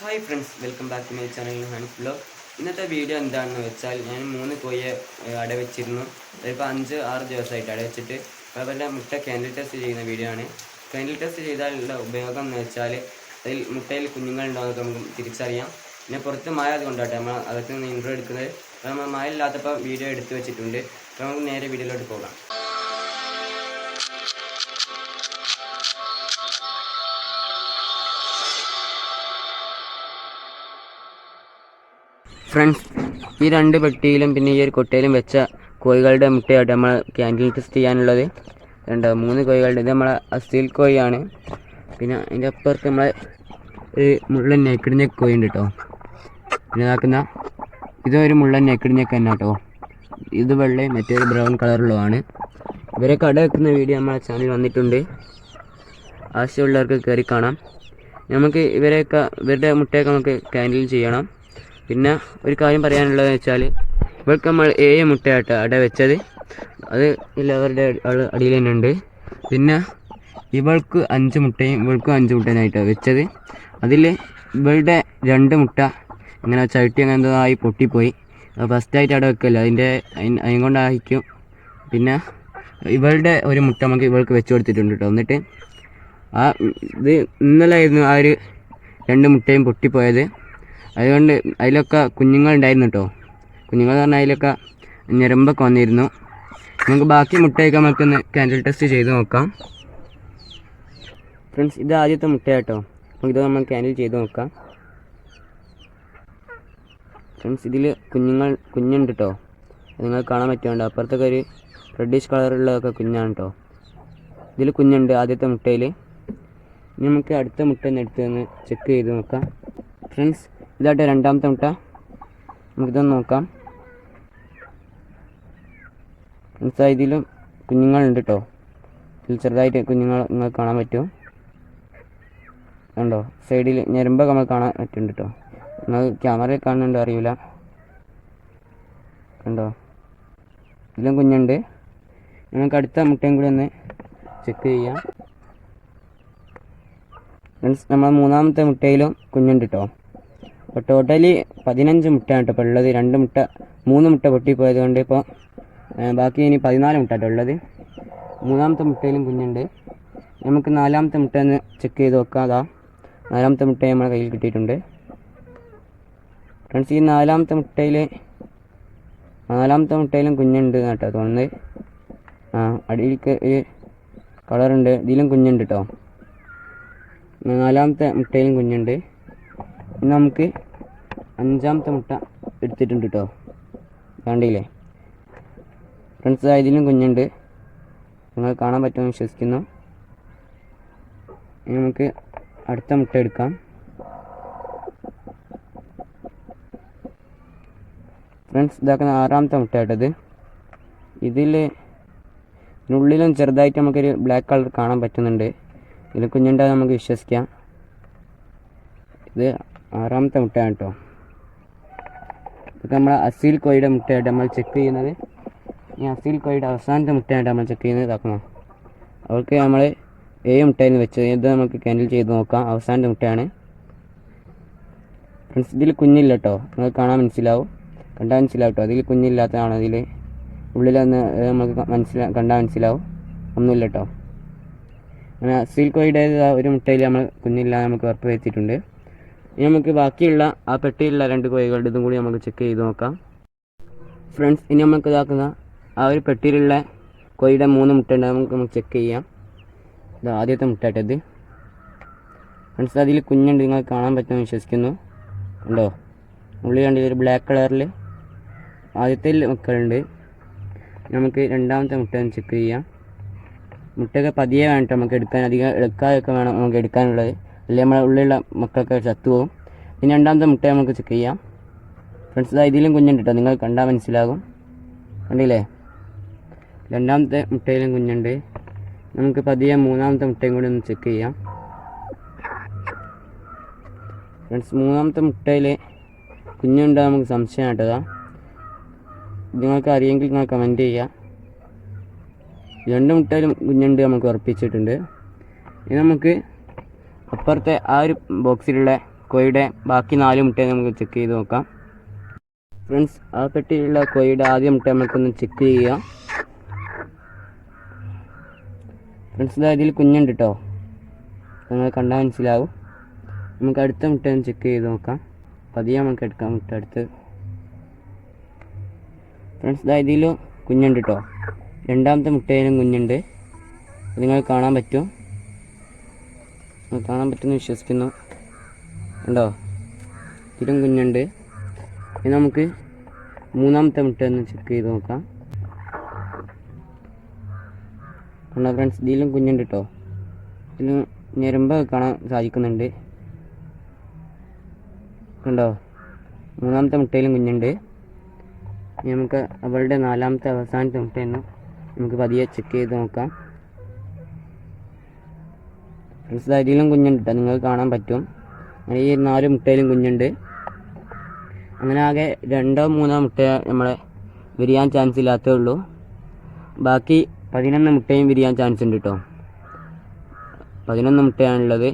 Hi friends welcome back to my channel hand blog ഇന്നത്തെ video എന്താണെന്ന് വെച്ചാൽ ഞാൻ മൂന്ന് കോയെ അടവെച്ചിരുന്നു. അതിപ്പോൾ അഞ്ച് ആറ് ദിവസമായിട്ട് അടവെച്ചിട്ട്. അവരുടെ മുട്ട കാൻഡിൽ ടെസ്റ്റ് ചെയ്യുന്ന വീഡിയോ ആണ്. കാൻഡിൽ ടെസ്റ്റ് ചെയ്താലുള്ള ഉപയോഗം എന്ന് വെച്ചാൽ അതിൽ മുട്ടയിൽ കുഞ്ഞുങ്ങളുണ്ടാകുന്നത് നമുക്ക് തിരിച്ചറിയാം. പിന്നെ പുറത്ത് മഴ അതുകൊണ്ടാട്ടെ നമ്മൾ അതൊക്കെ ഇൻട്രോ എടുക്കുന്നത്. അപ്പോൾ നമ്മൾ മഴ ഇല്ലാത്തപ്പോൾ വീഡിയോ എടുത്തു വെച്ചിട്ടുണ്ട്. അപ്പോൾ നമുക്ക് നേരെ വീഡിയോയിലോട്ട് പോകാം. ഫ്രണ്ട്സ് ഈ രണ്ട് പെട്ടിയിലും പിന്നെ ഈ ഒരു കൊട്ടയിലും വെച്ച കോഴികളുടെ മുട്ടയായിട്ട് നമ്മൾ ക്യാൻഡിൽ ടെസ്റ്റ് ചെയ്യാനുള്ളത്. രണ്ട് മൂന്ന് കോഴികളുടെ. ഇത് നമ്മളെ അസ്റ്റീൽ കോഴിയാണ്. പിന്നെ അതിന്റെ അപ്പുറത്ത് നമ്മളെ ഒരു മുള്ളൻ നെക്കിടിഞ്ഞ നെക്ക് കോഴി ഉണ്ട് കേട്ടോ പിന്നെ ഇതാക്കുന്ന ഒരു മുള്ളൻ നെക്കിടിഞ്ഞൊക്കെ നെക്ക് തന്നെ കേട്ടോ ഇത് വെള്ളയും മറ്റൊരു ബ്രൗൺ കളറുള്ളതാണ്. ഇവരെ കട വെക്കുന്ന വീഡിയോ നമ്മളെ ചാനൽ വന്നിട്ടുണ്ട്. ആവശ്യമുള്ളവർക്ക് കയറി കാണാം. നമുക്ക് ഇവരെയൊക്കെ ഇവരുടെ മുട്ടയൊക്കെ നമുക്ക് ക്യാൻഡിൽ ചെയ്യണം. പിന്നെ ഒരു കാര്യം പറയാനുള്ളതെന്ന് വെച്ചാൽ ഇവൾക്ക് നമ്മൾ ഏഴ് മുട്ടയായിട്ട് അട വെച്ചത്. അത് എല്ലാവരുടെ അടിയിൽ തന്നെ ഉണ്ട്. പിന്നെ ഇവൾക്ക് അഞ്ച് മുട്ടയും ഇവൾക്കും അഞ്ച് മുട്ടേനായിട്ടാണ് വെച്ചത്. അതിൽ ഇവളുടെ രണ്ട് മുട്ട ഇങ്ങനെ ചവിട്ടി അങ്ങനെ എന്തോ ആയി പൊട്ടിപ്പോയി. ഫസ്റ്റായിട്ട് അവിടെ വെക്കല്ല? അതിന്റെ അതിന് കൊണ്ടായിരിക്കും. പിന്നെ ഇവളുടെ ഒരു മുട്ട നമുക്ക് ഇവൾക്ക് വെച്ച് കൊടുത്തിട്ടുണ്ട് കേട്ടോ എന്നിട്ട് ആ ഇത് ഇന്നലെ ആയിരുന്നു ആ ഒരു രണ്ട് മുട്ടയും പൊട്ടിപ്പോയത്. അതുകൊണ്ട് അതിലൊക്കെ കുഞ്ഞുങ്ങൾ ഉണ്ടായിരുന്നു കേട്ടോ കുഞ്ഞുങ്ങൾ പറഞ്ഞാൽ അതിലൊക്കെ ഞരമ്പൊക്കെ വന്നിരുന്നു. നമുക്ക് ബാക്കി മുട്ടയൊക്കെ നമുക്കൊന്ന് ക്യാൻഡിൽ ടെസ്റ്റ് ചെയ്ത് നോക്കാം. ഫ്രണ്ട്സ് ഇത് ആദ്യത്തെ മുട്ടയാട്ടോ. ഇത് നമ്മൾ ക്യാൻഡിൽ ചെയ്ത് നോക്കാം. ഫ്രണ്ട്സ് ഇതിൽ കുഞ്ഞുങ്ങൾ കുഞ്ഞുണ്ട് കേട്ടോ നിങ്ങൾ കാണാൻ പറ്റുന്നുണ്ട്? അപ്പുറത്തൊക്കെ ഒരു റെഡിഷ് കളറുള്ളതൊക്കെ കുഞ്ഞാണ് കേട്ടോ ഇതിൽ കുഞ്ഞുണ്ട് ആദ്യത്തെ മുട്ടയിൽ ഇനി നമുക്ക് അടുത്ത മുട്ട ഒന്ന് എടുത്ത് ചെക്ക് ചെയ്ത് നോക്കാം. ഫ്രണ്ട്സ് ഇതാട്ടെ രണ്ടാമത്തെ മുട്ട. നമുക്കിതൊന്ന് നോക്കാം. ഫ്രണ്ട്സ് ഇതിലും കുഞ്ഞുങ്ങളുണ്ട് കേട്ടോ ഇതിൽ ചെറുതായിട്ട് കുഞ്ഞുങ്ങൾ നിങ്ങൾക്ക് കാണാൻ പറ്റും. കണ്ടോ? സൈഡിൽ ഞരമ്പൊക്കെ നമ്മൾ കാണാൻ പറ്റുന്നുണ്ട് കേട്ടോ നിങ്ങൾ ക്യാമറയിൽ കാണുന്നുണ്ടോ അറിയില്ല കണ്ടോ? ഇതിലും കുഞ്ഞുണ്ട്. നമുക്ക് അടുത്ത മുട്ടയും കൂടി ഒന്ന് ചെക്ക് ചെയ്യാം. ഫ്രണ്ട്സ് നമ്മൾ മൂന്നാമത്തെ മുട്ടയിലും കുഞ്ഞുണ്ട് കേട്ടോ അപ്പോൾ ടോട്ടലി പതിനഞ്ച് മുട്ടയാണ് കേട്ടോ ഇപ്പോൾ ഉള്ളത്. രണ്ട് മുട്ട മൂന്ന് മുട്ട പൊട്ടിപ്പോയത് കൊണ്ട് ഇപ്പോൾ ബാക്കി ഇനി പതിനാല് മുട്ട കേട്ടോ ഉള്ളത്. മൂന്നാമത്തെ മുട്ടയിലും കുഞ്ഞുണ്ട്. നമുക്ക് നാലാമത്തെ മുട്ട ഒന്ന് ചെക്ക് ചെയ്ത് നോക്കാം. അതാ നാലാമത്തെ മുട്ട നമ്മുടെ കയ്യിൽ കിട്ടിയിട്ടുണ്ട്. ഫ്രണ്ട്സ് ഈ നാലാമത്തെ മുട്ടയിൽ നാലാമത്തെ മുട്ടയിലും കുഞ്ഞുണ്ട് കേട്ടോ തോന്നുന്നത്. ആ അടിയിലേക്ക് ഒരു കളറുണ്ട് ഇതിലും കുഞ്ഞുണ്ട് കേട്ടോ നാലാമത്തെ മുട്ടയിലും കുഞ്ഞുണ്ട്. ഇനി നമുക്ക് അഞ്ചാമത്തെ മുട്ട എടുത്തിട്ടുണ്ട് കേട്ടോ കണ്ടില്ലേ? ഫ്രണ്ട്സ് ഇതിലും കുഞ്ഞുണ്ട്. നിങ്ങൾ കാണാൻ പറ്റുമെന്ന് വിശ്വസിക്കുന്നു. ഇനി നമുക്ക് അടുത്ത മുട്ട എടുക്കാം. ഫ്രണ്ട്സ് ഇതാക്കുന്ന ആറാമത്തെ മുട്ട കേട്ടത് ഇതിൽ ഇതിനുള്ളിലും ചെറുതായിട്ട് നമുക്കൊരു ബ്ലാക്ക് കളർ കാണാൻ പറ്റുന്നുണ്ട്. ഇതിൽ കുഞ്ഞുണ്ടാകും നമുക്ക് വിശ്വസിക്കാം. ഇത് ആറാമത്തെ മുട്ടയാണ് കേട്ടോ നമ്മൾ അസീൽ കോഴിയുടെ മുട്ടയായിട്ട് നമ്മൾ ചെക്ക് ചെയ്യുന്നത്. ഈ അസീൽ കോഴിയുടെ അവസാനത്തെ മുട്ടയായിട്ട് നമ്മൾ ചെക്ക് ചെയ്യുന്നത് ഇതാക്കണം അവൾക്ക് നമ്മൾ ഏഴ് മുട്ടയിൽ വെച്ചത്. ഇത് നമുക്ക് കാൻഡിൽ ചെയ്ത് നോക്കാം. അവസാനത്തെ മുട്ടയാണ്. ഫ്രണ്ട്സ് ഇതിൽ കുഞ്ഞില്ല കേട്ടോ നിങ്ങൾക്ക് കാണാൻ മനസ്സിലാവും. കണ്ടാൽ മനസ്സിലാവും കേട്ടോ അതിൽ കുഞ്ഞില്ലാത്തതാണ് ഇതിൽ ഉള്ളിലൊന്ന് നമുക്ക് മനസ്സിലാ കണ്ടാൽ മനസ്സിലാവും. ഒന്നുമില്ല കേട്ടോ അങ്ങനെ അസീൽ കോഴിയുടെ ഒരു മുട്ടയിൽ നമ്മൾ കുഞ്ഞില്ലാതെ നമുക്ക് ഉറപ്പ് വരുത്തിയിട്ടുണ്ട്. ഇനി നമുക്ക് ബാക്കിയുള്ള ആ പെട്ടിയിലുള്ള രണ്ട് കോഴികളുടെ ഇതും കൂടി നമുക്ക് ചെക്ക് ചെയ്ത് നോക്കാം. ഫ്രണ്ട്സ് ഇനി നമുക്ക് ഇതാക്കുന്ന ആ ഒരു പെട്ടിയിലുള്ള കോഴിയുടെ മൂന്ന് മുട്ട ഉണ്ട് നമുക്ക് നമുക്ക് ചെക്ക് ചെയ്യാം. ഇത് ആദ്യത്തെ മുട്ടായിട്ടത് ഫ്രണ്ട്സ് അതിൽ കുഞ്ഞുണ്ട് നിങ്ങൾക്ക് കാണാൻ പറ്റുമെന്ന് വിശ്വസിക്കുന്നു. കണ്ടോ? ഉള്ളിൽ കണ്ടില്ല ഒരു ബ്ലാക്ക് കളറിൽ ആദ്യത്തെ മക്കളുണ്ട് നമുക്ക് രണ്ടാമത്തെ മുട്ട ഒന്ന് ചെക്ക് ചെയ്യാം. മുട്ടയൊക്കെ പതിയെ വേണം നമുക്ക് എടുക്കാൻ. അധികം എടുക്കാതൊക്കെ വേണം നമുക്ക് എടുക്കാനുള്ളത്. അല്ലെങ്കിൽ നമ്മുടെ ഉള്ളിലുള്ള മക്കളൊക്കെ ചത്തുപോകും. പിന്നെ രണ്ടാമത്തെ മുട്ട നമുക്ക് ചെക്ക് ചെയ്യാം. ഫ്രണ്ട്സ് ഇതാ ഇതിലും കുഞ്ഞുണ്ട് കേട്ടോ നിങ്ങൾ കണ്ടാൽ മനസ്സിലാകും. കണ്ടില്ലേ? രണ്ടാമത്തെ മുട്ടയിലും കുഞ്ഞുണ്ട്. നമുക്ക് പതിയെ മൂന്നാമത്തെ മുട്ടയും കൂടി ഒന്ന് ചെക്ക് ചെയ്യാം. ഫ്രണ്ട്സ് മൂന്നാമത്തെ മുട്ടയിൽ കുഞ്ഞുണ്ടോ നമുക്ക് സംശയം കേട്ടതാ നിങ്ങൾക്ക് അറിയെങ്കിൽ നിങ്ങൾ കമന്റ് ചെയ്യുക രണ്ട് മുട്ടയിലും കുഞ്ഞുണ്ട് നമുക്ക് ഉറപ്പിച്ചിട്ടുണ്ട്. ഇനി നമുക്ക് അപ്പുറത്തെ ആ ഒരു ബോക്സിലുള്ള കോഴിയുടെ ബാക്കി നാല് മുട്ട നമുക്ക് ചെക്ക് ചെയ്ത് നോക്കാം. ഫ്രണ്ട്സ് ആ പെട്ടിയിലുള്ള കോഴിയുടെ ആദ്യ മുട്ട നമുക്കൊന്ന് ചെക്ക് ചെയ്യാം. ഫ്രണ്ട്സ് ഇതാ ഇതിൽ കുഞ്ഞുണ്ട് കേട്ടോ നിങ്ങൾ കണ്ടാൽ മനസ്സിലാവും. നമുക്ക് അടുത്ത മുട്ട ഒന്ന് ചെക്ക് ചെയ്ത് നോക്കാം. പതിയെ നമുക്ക് എടുക്കാം മുട്ട അടുത്ത്. ഫ്രണ്ട്സ് ഇതാ ഇതിൽ കുഞ്ഞുണ്ട് കേട്ടോ രണ്ടാമത്തെ മുട്ടയിലും കുഞ്ഞുണ്ട്. നിങ്ങൾ കാണാൻ പറ്റും. കാണാൻ പറ്റുന്ന വിശ്വസിക്കുന്നു. ഉണ്ടോ ഇതിലും കുഞ്ഞുണ്ട്. ഇനി നമുക്ക് മൂന്നാമത്തെ മുട്ട ഒന്ന് ചെക്ക് ചെയ്ത് നോക്കാം. കണ്ടോ ഫ്രണ്ട്സ് ഇതിലും കുഞ്ഞുണ്ട് കേട്ടോ ഇതിലും ഞരമ്പ് കാണാൻ സാധിക്കുന്നുണ്ട്. കണ്ടോ? മൂന്നാമത്തെ മുട്ടയിലും കുഞ്ഞുണ്ട്. നമുക്ക് അവളുടെ നാലാമത്തെ അവസാനത്തെ മുട്ടയെന്ന് നമുക്ക് പതിയെ ചെക്ക് ചെയ്ത് നോക്കാം. അതിലും കുഞ്ഞുണ്ട്. കേട്ടോ നിങ്ങൾക്ക് കാണാൻ പറ്റും. അങ്ങനെ ഈ നാല് മുട്ടയിലും കുഞ്ഞുണ്ട്. അങ്ങനെ ആകെ രണ്ടോ മൂന്നോ മുട്ട നമ്മളെ വിരിയാൻ ചാൻസ് ഇല്ലാത്തേ ഉള്ളൂ. ബാക്കി പതിനൊന്ന് മുട്ടയും വിരിയാൻ ചാൻസ് ഉണ്ട് കേട്ടോ പതിനൊന്ന് മുട്ടയാണുള്ളത്.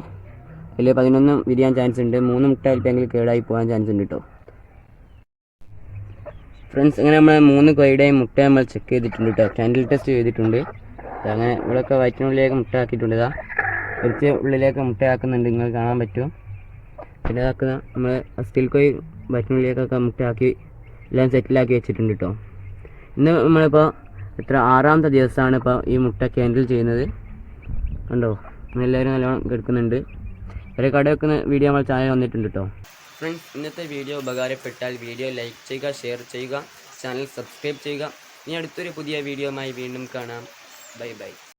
അതിൽ പതിനൊന്ന് വിരിയാൻ ചാൻസ് ഉണ്ട്. മൂന്ന് മുട്ട ചിലപ്പോൾ കേടായി പോകാൻ ചാൻസ് ഉണ്ട് കേട്ടോ ഫ്രണ്ട്സ് അങ്ങനെ നമ്മൾ മൂന്ന് കൊയുടെയും മുട്ട നമ്മൾ ചെക്ക് ചെയ്തിട്ടുണ്ട് കേട്ടോ കാൻഡിൽ ടെസ്റ്റ് ചെയ്തിട്ടുണ്ട്. അങ്ങനെ ഇവിടെയൊക്കെ വയറ്റിനുള്ളിലേക്ക് മുട്ട ആക്കിയിട്ടുണ്ട് ഇതാ കുറച്ച് ഉള്ളിലേക്ക് മുട്ടയാക്കുന്നുണ്ട്. നിങ്ങൾ കാണാൻ പറ്റും പിന്നെ ഇതാക്കുന്ന നമ്മൾ സ്റ്റീൽ കോയി ബറ്റിനുള്ളിലേക്കൊക്കെ മുട്ടയാക്കി എല്ലാം സെറ്റിലാക്കി വെച്ചിട്ടുണ്ട് കേട്ടോ ഇന്ന് നമ്മളിപ്പോൾ എത്ര ആറാമത്തെ ദിവസമാണ് ഇപ്പോൾ ഈ മുട്ട ക്യാൻഡിൽ ചെയ്യുന്നത്. കണ്ടോ? എല്ലാവരും നല്ലോണം കിടക്കുന്നുണ്ട്. ഒരു കട വെക്കുന്ന വീഡിയോ നമ്മൾ ചാനൽ വന്നിട്ടുണ്ട് കേട്ടോ ഫ്രണ്ട്സ് ഇന്നത്തെ വീഡിയോ ഉപകാരപ്പെട്ടാൽ വീഡിയോ ലൈക്ക് ചെയ്യുക ഷെയർ ചെയ്യുക ചാനൽ സബ്സ്ക്രൈബ് ചെയ്യുക. ഇനി അടുത്തൊരു പുതിയ വീഡിയോയുമായി വീണ്ടും കാണാം. Bye bye